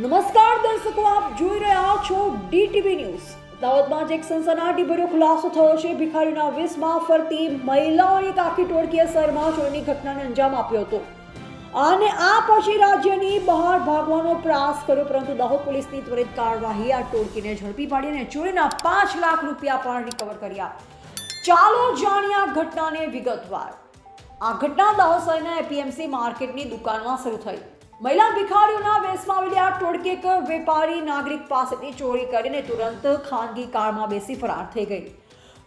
નમસ્કાર દર્શકો, આપ જોઈ રહ્યા છો ડીટીવી ન્યૂઝ. દાહોદમાં જ એક સનસનાટીભર્યો ખુલાસો થયો છે. ભિખારીના વેશમાં ફરતી મહિલાઓની કાકી ટોળકીએ શહેરમાં ચોરીની ઘટનાને અંજામ આપ્યો હતો. અને આ પછી રાજ્યની બહાર ભાગવાનો પ્રયાસ કર્યો, પરંતુ દાહોદ પોલીસની ત્વરિત કાર્યવાહી આ ટોળકીને ઝડપી પાડી અને ચોરીના પાંચ લાખ રૂપિયા પણ રિકવર કર્યા. ચાલો જાણીએ આ ઘટનાને વિગતવાર. આ ઘટના દાહોદ શહેરના એપીએમસી માર્કેટની દુકાનમાં શરૂ થઈ. મહિલા ભિખારીઓના વેશમાં આવેલી આ ટોળકી વેપારી નાગરિક પાસેથી ચોરી કરીને તુરંત ખાનગી કારમાં બેસી ફરાર થઈ ગઈ.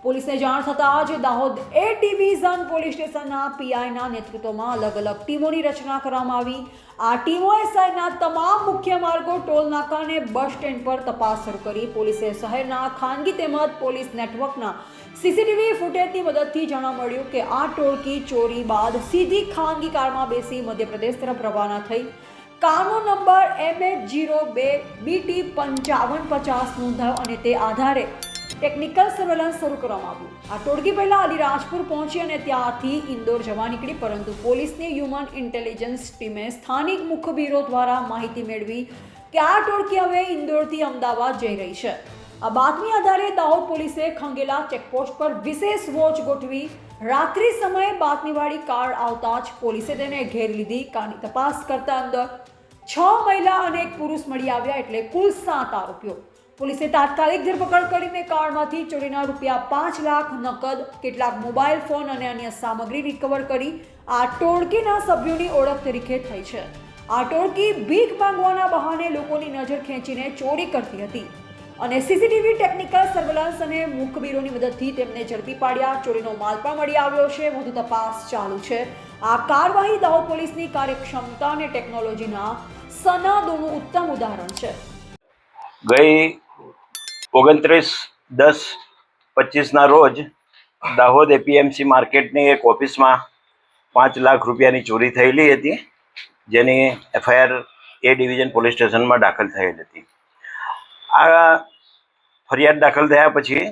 પોલીસને જાણ થતાં જ દાહોદ એ ડિવિઝન પોલીસ સ્ટેશનના પીઆઈના નેતૃત્વમાં અલગ અલગ ટીમોની રચના કરવામાં આવી. આ ટીમો શહેરના તમામ મુખ્ય માર્ગો ટોલ નાકા અને બસ સ્ટેન્ડ પર તપાસ શરૂ કરી. પોલીસે શહેરના ખાનગી તેમજ પોલીસ નેટવર્કના સીસીટીવી ફૂટેજની મદદથી જાણવા મળ્યું કે આ ટોળકી ચોરી બાદ સીધી ખાનગી કારમાં બેસી મધ્યપ્રદેશ તરફ રવાના થઈ. કારનો નંબર એમ એચ જીરો બે બીટી પંચાવન પચાસ નોંધાયો અને તે આધારે ટેકનિકલ સર્વેલન્સ શરૂ કરવામાં આવ્યું. આ ટોળકી પહેલા અલીરાજપુર પહોંચી અને ત્યાંથી ઇન્દોર જવા નીકળી, પરંતુ પોલીસની હ્યુમન ઇન્ટેલિજન્સ ટીમે સ્થાનિક મુખબીરો દ્વારા માહિતી મેળવી કે આ ટોળકી હવે ઇન્દોરથી અમદાવાદ જઈ રહી છે. આ બાતમી આધારે દાહોદ પોલીસે ખંગેલા ચેકપોસ્ટ પર વિશેષ વોચ ગોઠવી રાત્રિ સમયે બાતમીવાળી કાર આવતા જ પોલીસે તેને ઘેરી લીધી. કારની તપાસ કરતા અંદર છ મહિલા અને એક પુરુષ મળી આવ્યા એટલે કુલ સાત આરોપીઓ. પોલીસે તાત્કાલિક ધરપકડ કરીને કારમાંથી ચોરીના રૂપિયા પાંચ લાખ, નકદ, કેટલાક મોબાઈલ ફોન અને અન્ય સામગ્રી રિકવર કરી આ ટોળકીના સભ્યોની ઓળખ તરીકે થઈ છે. આ ટોળકી ભીખ માંગવાના બહાને લોકોની નજર ખેંચીને ચોરી કરતી હતી અને સીસીટીવી ટેકનિકલ સર્વેલન્સ અને મુખબીરોની મદદથી તેમને ઝડપી પાડ્યા. ચોરીનો માલ પણ મળી આવ્યો છે. વધુ તપાસ ચાલુ છે. આ કાર્યવાહી દાહોદ પોલીસની કાર્યક્ષમતા અને ટેકનોલોજીના સનાદોનું ઉત્તમ ઉદાહરણ છે. ગઈ ઓગણત્રીસ, દસ, પચીસના રોજ દાહોદ એપીએમસી માર્કેટની એક ઓફિસમાં પાંચ લાખ રૂપિયાની ચોરી થયેલી હતી, જેની એફઆઈઆર એ ડિવિઝન પોલીસ સ્ટેશનમાં દાખલ થયેલ હતી. આ ફરિયાદ દાખલ થયા પછી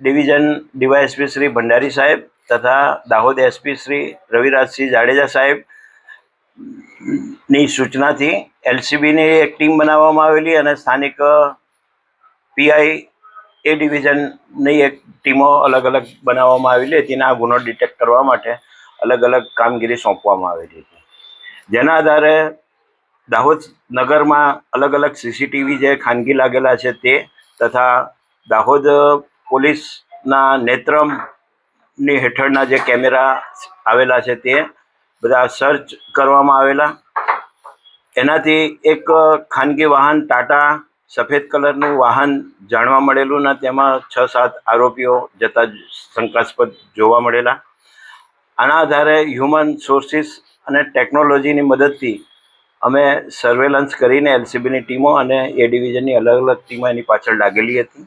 ડિવિઝન ડીવાયએસપી શ્રી ભંડારી સાહેબ તથા દાહોદ એસપી શ્રી રવિરાજસિંહ જાડેજા સાહેબની સૂચનાથી એલસીબીની એક ટીમ બનાવવામાં આવેલી અને સ્થાનિક પીઆઈ એ ડિવિઝનની એક ટીમો અલગ અલગ બનાવવામાં આવેલી હતી. અને ગુનો ડિટેક્ટ કરવા માટે અલગ અલગ કામગીરી સોંપવામાં આવેલી હતી. જેના આધારે દાહોદ નગરમાં અલગ અલગ સીસીટીવી જે ખાનગી લાગેલા છે તે તથા દાહોદ પોલીસના નેત્રમની હેઠળના જે કેમેરા આવેલા છે તે બધા સર્ચ કરવામાં આવેલા. એનાથી એક ખાનગી વાહન ટાટા સફેદ કલરનું વાહન જાણવા મળેલું ને તેમાં છ, સાત આરોપીઓ જતા શંકાસ્પદ જોવા મળેલા. આના આધારે હ્યુમન સોર્સિસ અને ટેકનોલોજીની મદદથી અમે સર્વેલન્સ કરીને એલસીબીની ટીમો અને એ ડિવિઝનની અલગ અલગ ટીમો એની પાછળ લાગેલી હતી.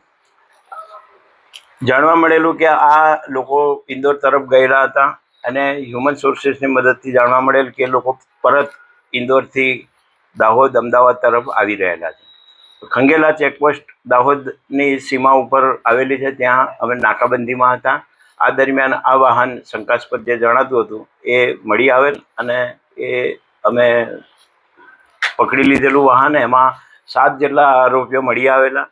જાણવા મળેલું કે આ લોકો ઇન્દોર તરફ ગયેલા હતા અને હ્યુમન સોર્સિસની મદદથી જાણવા મળેલ કે લોકો પરત ઇન્દોરથી દાહોદ, અમદાવાદ તરફ આવી રહેલા છે. ખંગેલા ચેકપોસ્ટ દાહોદની સીમા ઉપર આવેલી છે. ત્યાં અમે નાકાબંધીમાં હતા. આ દરમિયાન આ વાહન શંકાસ્પદ જે જણાતું હતું એ મળી આવેલ અને એ અમે પકડી લીધેલું વાહન. એમાં સાત જેટલા આરોપીઓ મળી આવેલા.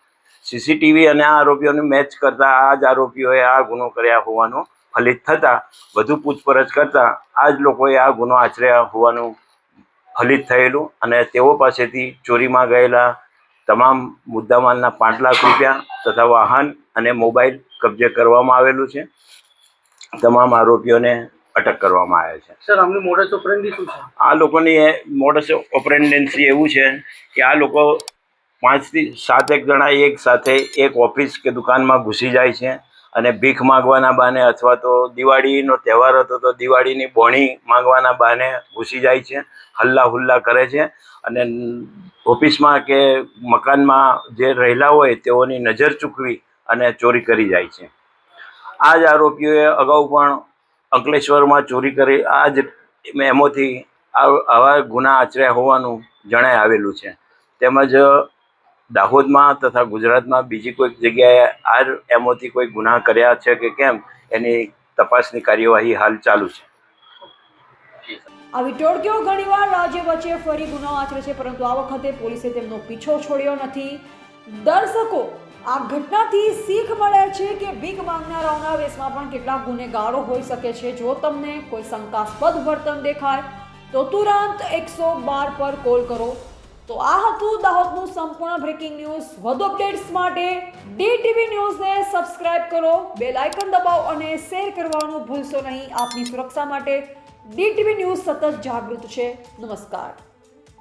સીસીટીવી અને આ આરોપીઓને મેચ કરતા આ જ આરોપીઓએ આ ગુનો કર્યા હોવાનું ફલિત થતાં વધુ પૂછપરછ કરતાં આ જ લોકોએ આ ગુનો આચર્યા હોવાનું ફલિત થયેલું અને તેઓ પાસેથી ચોરીમાં ગયેલા તમામ મુદ્દામાલના પાંચ લાખ રૂપિયા તથા વાહન અને મોબાઈલ કબજે કરવામાં આવેલું છે. તમામ આરોપીઓને અટક કરવામાં આવ્યા છે. સર આમનું મોડસ ઓપરેન્ડી શું છે? આ લોકોની મોડસ ઓપરેન્ડન્સી એવું છે કે આ લોકો પાંચથી સાત એક જણા એક સાથે એક ઓફિસ કે દુકાનમાં ઘૂસી જાય છે. અને ભીખ માગવાના બહાને અથવા તો દિવાળીનો તહેવાર હતો તો દિવાળીની બોણી માંગવાના બહાને ઘૂસી જાય છે, હલ્લા હુલ્લા કરે છે અને ઓફિસમાં કે મકાનમાં જે રહેલા હોય તેઓની નજર ચૂકવી અને ચોરી કરી જાય છે. આ જ આરોપીઓએ અગાઉ પણ અંકલેશ્વરમાં ચોરી કરી આ જ એમોથી આવા ગુના આચર્યા હોવાનું જણાય આવેલું છે. તેમજ દાહોદમાં તથા ગુજરાતમાં બીજી કોઈક જગ્યાએ આ એમઓથી કોઈ ગુના કર્યા છે કે કેમ, એની તપાસની કાર્યવાહી હાલ ચાલુ છે. આવી ટોળકીઓ ઘણીવાર રાજ્ય વચ્ચે ફરી ગુનો આચરે છે, પરંતુ આ વખતે પોલીસે તેમનો પીછો છોડ્યો નથી. દર્શકો, આ ઘટનાથી શીખ મળે છે કે ભીખ માંગનારાઓના વેશમાં પણ કેટલાક ગુનેગારો હોઈ શકે છે. જો તમને કોઈ શંકાસ્પદ વર્તન દેખાય, તો તુરંત એકસો બાર પર કોલ કરો. તો આ હતું દાહોદનું સંપૂર્ણ બ્રેકિંગ ન્યૂઝ વધુ અપડેટ્સ માટે ડીટીવી ન્યૂઝને સબસ્ક્રાઇબ કરો બેલ આઇકન દબાવો અને શેર કરવાનું ભૂલશો નહીં. આપની સુરક્ષા માટે ડીટીવી ન્યૂઝ સતત જાગૃત છે. નમસ્કાર.